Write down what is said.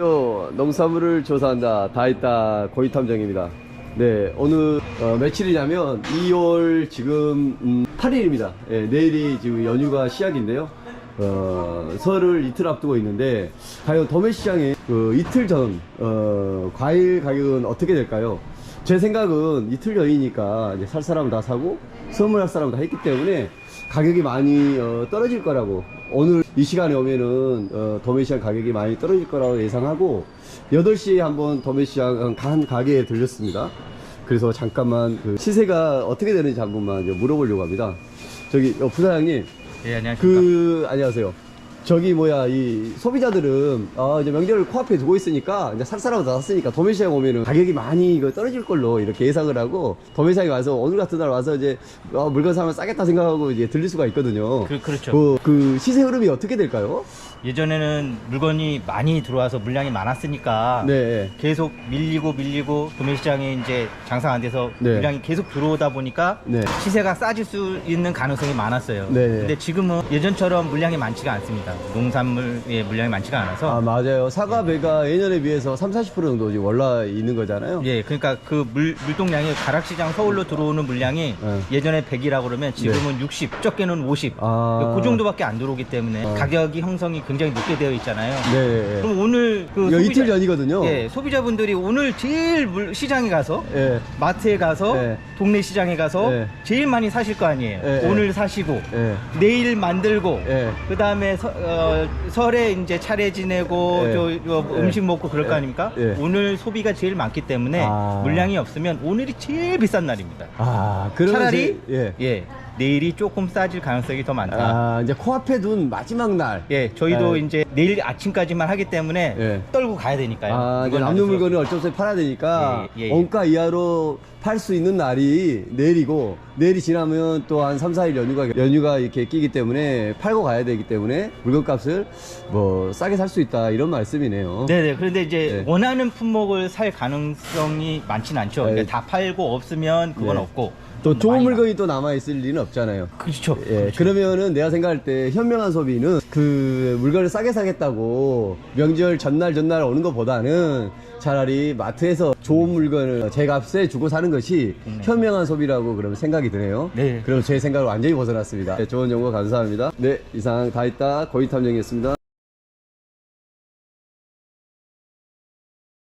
요, 농산물을 조사한다 다있다 고이탐정입니다. 네 오늘 어, 며칠이냐면 2월 지금 음, 8일입니다. 예, 내일이 지금 연휴가 시작인데요. 어, 설을 이틀 앞두고 있는데 과연 도매시장에 그 이틀 전 어, 과일 가격은 어떻게 될까요? 제 생각은 이틀 전이니까 이제 살 사람은 다 사고 선물할 사람은 다 했기 때문에 가격이 많이 어, 떨어질 거라고 오늘 이 시간에 오면은 어, 도매시장 가격이 많이 떨어질 거라고 예상하고 8시에 한번 도매시장 간 가게에 들렸습니다 그래서 잠깐만 그 시세가 어떻게 되는지 한 번만 이제 물어보려고 합니다 저기 어, 부사장님 예, 안녕하십니까. 그 안녕하세요. 저기 뭐야 이 소비자들은 아 이제 명절을 코앞에 두고 있으니까 이제 살 사람은 다 샀으니까 도매시장 오면은 가격이 많이 이거 떨어질 걸로 이렇게 예상을 하고 도매시장에 와서 오늘 같은 날 와서 이제 아, 물건 사면 싸겠다 생각하고 이제 들릴 수가 있거든요. 그- 그렇죠. 그, 그 시세 흐름이 어떻게 될까요? 예전에는 물건이 많이 들어와서 물량이 많았으니까 네. 계속 밀리고 밀리고 도매시장에 이제 장사 안 돼서 네. 물량이 계속 들어오다 보니까 네. 시세가 싸질 수 있는 가능성이 많았어요. 네. 근데 지금은 예전처럼 물량이 많지가 않습니다. 농산물의 물량이 많지가 않아서 아 맞아요. 사과 배가 예년에 비해서 3, 40% 정도 지금 올라 있는 거잖아요. 예, 그러니까 그 물, 물동량이 가락시장 서울로 들어오는 물량이 네. 예전에 100이라고 그러면 지금은 60, 적게는 50. 아. 그 정도밖에 안 들어오기 때문에 아. 가격이 형성이 굉장히 높게 되어 있잖아요. 네. 그럼 오늘 그 이거 이틀 전이거든요. 예, 소비자분들이 오늘 제일 물- 시장에 가서 예. 마트에 가서 네. 동네 시장에 가서 네. 제일 많이 사실 거 아니에요. 네, 네. 오늘 사시고 예. 내일 만들고 예. 그 다음에 설에 이제 차례 지내고 예. 저, 저 예. 음식 먹고 그럴 거 예. 아닙니까? 예. 오늘 소비가 제일 많기 때문에 아. 물량이 없으면 오늘이 제일 비싼 날입니다. 아 그러면 차라리 이제- 예. 예, 내일이 조금 싸질 가능성이 더 많다. 아 이제 코앞에 둔 마지막 날. 예, 저희도 예. 이제 내일 아침까지만 하기 때문에 예. 떨고 가야 되니까요. 아, 이제 남는. 물건을 어쩔 수 없이 팔아야 되니까 예, 예, 예. 원가 이하로 팔 수 있는 날이 내일이고 내일이 지나면 또 한 3, 4일 연휴가 연휴가 이렇게 끼기 때문에 팔고 가야 되기 때문에 물건값을 뭐 싸게 살 수 있다 이런 말씀이네요. 네네. 그런데 이제 네. 원하는 품목을 살 가능성이 많진 않죠. 네. 그러니까 다 팔고 없으면 그건 네. 없고. 또 좋은 많이 물건이 또 남아 있을 리는 없잖아요. 나- 그렇죠. 예, 그러면은 내가 생각할 때 현명한 소비는 그 물건을 싸게 사겠다고 명절 전날 전날 오는 것보다는 차라리 마트에서 좋은 물건을 제 값에 주고 사는 것이 네. 현명한 소비라고 그러면 생각이 드네요. 네. 그럼 제 생각을 완전히 벗어났습니다. 네, 좋은 정보 감사합니다. 네, 이상 다 있다 고이탐정이었습니다.